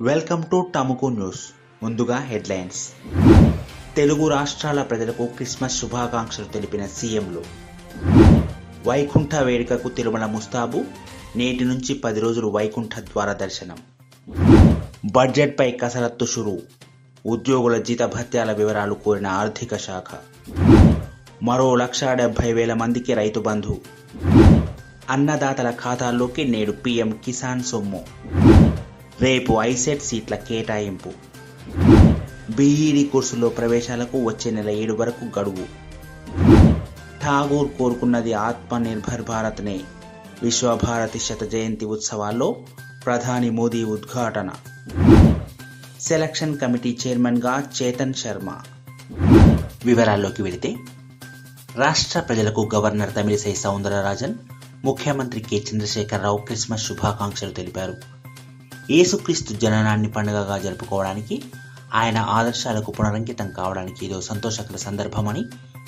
Welcome to Tamuku news ముందుగా headlines. Telugu రాష్ట్రాల ప్రజలకు క్రిస్మస్ శుభాకాంక్షలు తెలిపిన సీఎంలు. వైకుంఠ వేడుకకు తిరుమల ముస్తాబు నేటి నుంచి పది రోజులు వైకుంఠ ద్వార దర్శనం. బడ్జెట్పై కసరత్తు షురు. ఉద్యోగుల జీతభత్యాల వివరాలు కోరిన ఆర్థిక శాఖ. మరో లక్ష డెబ్బై వేల మందికి రైతు బంధు. అన్నదాతల ఖాతాల్లోకి నేడు పీఎం కిసాన్ సొమ్ము. రేపు ఐసెట్ సీట్ల కేటాయింపు. బీఈడి కోర్సులో ప్రవేశాలకు వచ్చే నెల ఏడు వరకు గడువు. ఠాగూర్ కోరుకున్నది ఆత్మనిర్భర్ భారత్నే. విశ్వభారతి శత జయంతి ఉత్సవాల్లో ప్రధాని మోదీ ఉద్ఘాటన. సెలక్షన్ కమిటీ చైర్మన్గా చేతన్ శర్మ. వివరాల్లోకి వెళితే రాష్ట్ర ప్రజలకు గవర్నర్ తమిళిసై సౌందరరాజన్ ముఖ్యమంత్రి కె. చంద్రశేఖరరావు క్రిస్మస్ శుభాకాంక్షలు తెలిపారు. యేసుక్రీస్తు జననాన్ని పండుగగా జరుపుకోవడానికి ఆయన ఆదర్శాలకు పునరంకితం కావడానికి ఇదో సంతోషకర సందర్భమని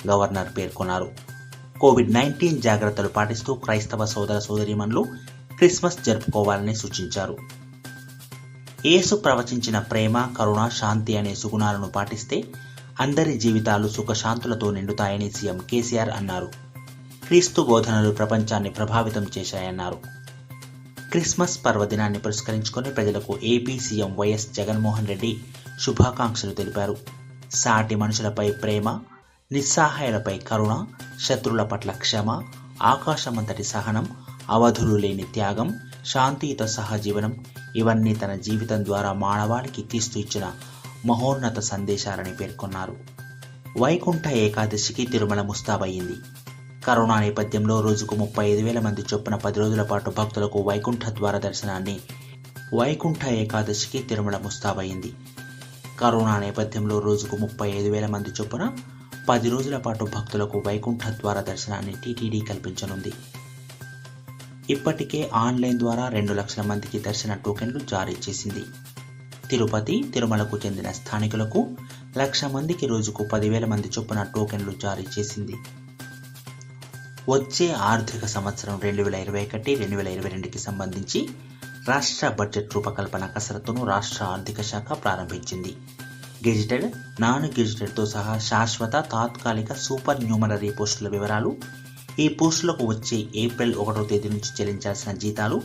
గవర్నర్ పేర్కొన్నారు. కోవిడ్ నైన్టీన్ జాగ్రత్తలు పాటిస్తూ క్రైస్తవ సోదర సోదరీమణులు క్రిస్మస్ జరుపుకోవాలని సూచించారు. యేసు ప్రవచించిన ప్రేమ కరుణ శాంతి అనే సుగుణాలను పాటిస్తే అందరి జీవితాలు సుఖశాంతులతో నిండుతాయని సీఎం కేసీఆర్ అన్నారు. క్రీస్తు బోధనలు ప్రపంచాన్ని ప్రభావితం చేశాయన్నారు. క్రిస్మస్ పర్వదినాన్ని పురస్కరించుకొని ప్రజలకు AP CM YS Jaganmohan Reddy శుభాకాంక్షలు తెలిపారు. సాటి మనుషులపై ప్రేమ నిస్సహాయులపై కరుణ శత్రుల పట్ల క్షమ ఆకాశమంతటి సహనం అవధులు లేని త్యాగం శాంతియుత సహజీవనం ఇవన్నీ తన జీవితం ద్వారా మానవాళికి క్రీస్తు ఇచ్చిన మహోన్నత సందేశాలని పేర్కొన్నారు. వైకుంఠ ఏకాదశికి తిరుమల ముస్తాబయ్యింది. కరోనా నేపథ్యంలో రోజుకు ముప్పై ఐదు వేల మంది చొప్పున పది రోజుల పాటు భక్తులకు వైకుంఠ ద్వార దర్శనాన్ని వైకుంఠ ఏకాదశికి తిరుమల ముస్తాబయింది కరోనా నేపథ్యంలో రోజుకు ముప్పై ఐదు వేల మంది చొప్పున పది రోజుల పాటు భక్తులకు వైకుంఠ ద్వార దర్శనాన్ని టీటీడీ కల్పించనుంది. ఇప్పటికే ఆన్లైన్ ద్వారా రెండు లక్షల మందికి దర్శన టోకెన్లు జారీ చేసింది. తిరుపతి తిరుమలకు చెందిన స్థానికులకు లక్ష మందికి రోజుకు పదివేల మంది చొప్పున టోకెన్లు జారీ చేసింది. వచ్చే ఆర్థిక సంవత్సరం రెండు వేల ఇరవై ఒకటి రెండు వేల ఇరవై రెండుకి సంబంధించి రాష్ట్ర బడ్జెట్ రూపకల్పన కసరత్తును రాష్ట్ర ఆర్థిక శాఖ ప్రారంభించింది. గెజిటెడ్ నాన్ గెజిటెడ్తో సహా శాశ్వత తాత్కాలిక సూపర్ న్యూమరరీ పోస్టుల వివరాలు ఈ పోస్టులకు వచ్చే ఏప్రిల్ ఒకటో తేదీ నుంచి చెల్లించాల్సిన జీతాలు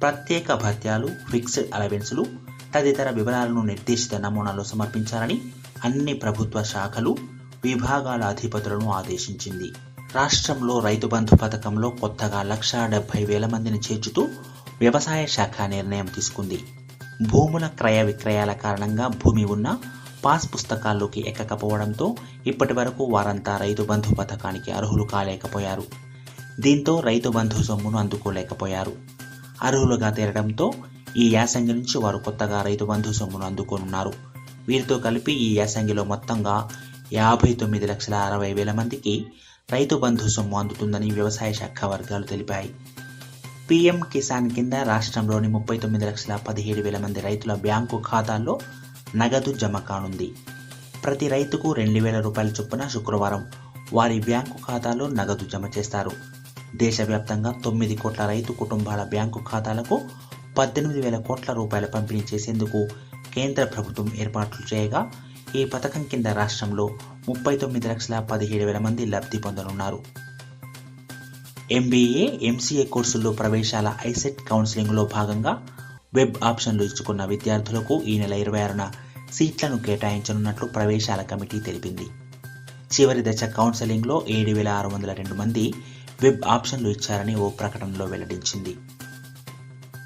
ప్రత్యేక భత్యాలు ఫిక్స్డ్ అలవెన్సులు తదితర వివరాలను నిర్దేశిత నమూనాలో సమర్పించాలని అన్ని ప్రభుత్వ శాఖలు విభాగాల అధిపతులను ఆదేశించింది. రాష్ట్రంలో రైతు బంధు పథకంలో కొత్తగా లక్ష డెబ్బై వేల మందిని చేర్చుతూ వ్యవసాయ శాఖ నిర్ణయం తీసుకుంది. భూముల క్రయ విక్రయాల కారణంగా భూమి ఉన్న పాస్ పుస్తకాల్లోకి ఎక్కకపోవడంతో ఇప్పటి వరకు వారంతా రైతు బంధు పథకానికి అర్హులు కాలేకపోయారు. దీంతో రైతు బంధు సొమ్మును అందుకోలేకపోయారు. అర్హులుగా తేరడంతో ఈ యాసంగి నుంచి వారు కొత్తగా రైతు బంధు సొమ్మును అందుకోనున్నారు. వీరితో కలిపి ఈ యాసంగిలో మొత్తంగా యాభై తొమ్మిది లక్షల అరవై వేల మందికి రైతు బంధు సొమ్ము అందుతుందని వ్యవసాయ శాఖ వర్గాలు తెలిపాయి. పీఎం కిసాన్ కింద రాష్ట్రంలోని ముప్పై తొమ్మిది లక్షల పదిహేడు వేల మంది రైతుల బ్యాంకు ఖాతాల్లో నగదు జమ కానుంది. ప్రతి రైతుకు రెండు వేల రూపాయల చొప్పున శుక్రవారం వారి బ్యాంకు ఖాతాలో నగదు జమ చేస్తారు. దేశవ్యాప్తంగా తొమ్మిది కోట్ల రైతు కుటుంబాల బ్యాంకు ఖాతాలకు పద్దెనిమిది వేల కోట్ల రూపాయల పంపిణీ చేసేందుకు కేంద్ర ప్రభుత్వం ఏర్పాట్లు చేయగా ఈ పథకం కింద రాష్ట్రంలో ముప్పై తొమ్మిది లక్షల పదిహేడు వేల మంది లబ్ధి పొందనున్నారు. ఎంబీఏ ఎంసీఏ కోర్సుల్లో ప్రవేశాల ఐసెట్ కౌన్సిలింగ్లో భాగంగా వెబ్ ఆప్షన్లు ఇచ్చుకున్న విద్యార్థులకు ఈ నెల ఇరవై ఆరున సీట్లను కేటాయించనున్నట్లు ప్రవేశాల కమిటీ తెలిపింది. చివరి దశ కౌన్సిలింగ్లో ఏడు వేల ఆరు వందల రెండు మంది వెబ్ ఆప్షన్లు ఇచ్చారని ఓ ప్రకటనలో వెల్లడించింది.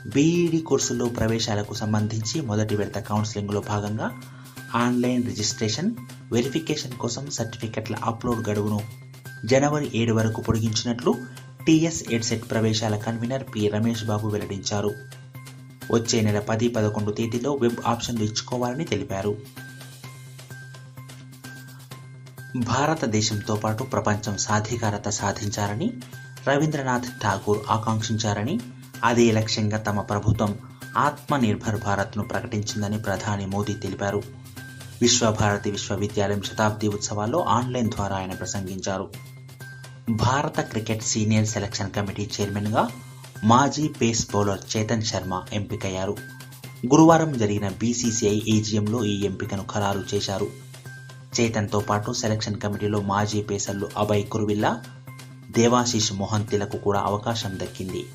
బీఈడి కోర్సుల్లో ప్రవేశాలకు సంబంధించి మొదటి విడత కౌన్సిలింగ్లో భాగంగా ఆన్లైన్ రిజిస్ట్రేషన్ వెరిఫికేషన్ కోసం సర్టిఫికెట్ల అప్లోడ్ గడువును జనవరి ఏడు వరకు పొడిగించినట్లు టీఎస్ ఎడ్సెట్ ప్రవేశాల కన్వీనర్ పి రమేష్ బాబు వెల్లడించారు. వచ్చే నెల పది పదకొండు తేదీలో వెబ్ ఆప్షన్లు ఇచ్చుకోవాలని తెలిపారు. భారతదేశంతో పాటు ప్రపంచం సాధికారత సాధించాలని రవీంద్రనాథ్ ఠాగూర్ ఆకాంక్షించారని అదే లక్ష్యంగా తమ ప్రభుత్వం ఆత్మనిర్భర్ భారత్ను ప్రకటించిందని ప్రధాని మోదీ తెలిపారు. విశ్వభారతి విశ్వవిద్యాలయం శతాబ్ది ఉత్సవాల్లో ఆన్లైన్ ద్వారా ఆయన ప్రసంగించారు. భారత క్రికెట్ సీనియర్ సెలక్షన్ కమిటీ చైర్మన్గా మాజీ పేస్ బౌలర్ చేతన్ శర్మ ఎంపికయ్యారు. గురువారం జరిగిన బీసీసీఐ ఏజీఎంలో ఈ ఎంపికను ఖరారు చేశారు. చేతన్తో పాటు సెలక్షన్ కమిటీలో మాజీ పేసర్లు అభయ్ కురువిల్లా దేవాశీష్ మోహంతిలకు కూడా అవకాశం దక్కింది.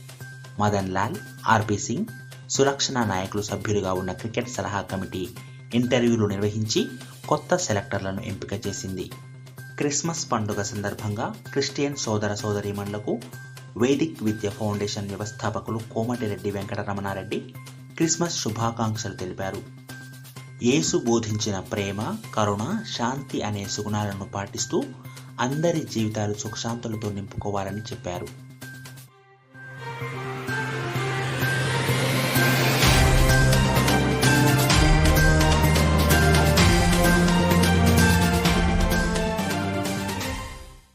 మదన్ లాల్ ఆర్పి సింగ్ సులక్షణ నాయకులు సభ్యులుగా ఉన్న క్రికెట్ సలహా కమిటీ ఇంటర్వ్యూలు నిర్వహించి కొత్త సెలెక్టర్లను ఎంపిక చేసింది. క్రిస్మస్ పండుగ సందర్భంగా క్రిస్టియన్ సోదర సోదరీమణులకు వేదిక్ విద్య ఫౌండేషన్ వ్యవస్థాపకులు కోమటిరెడ్డి వెంకటరమణారెడ్డి క్రిస్మస్ శుభాకాంక్షలు తెలిపారు. యేసు బోధించిన ప్రేమ కరుణ శాంతి అనే సుగుణాలను పాటిస్తూ అందరి జీవితాలు సుఖశాంతులతో నింపుకోవాలని చెప్పారు.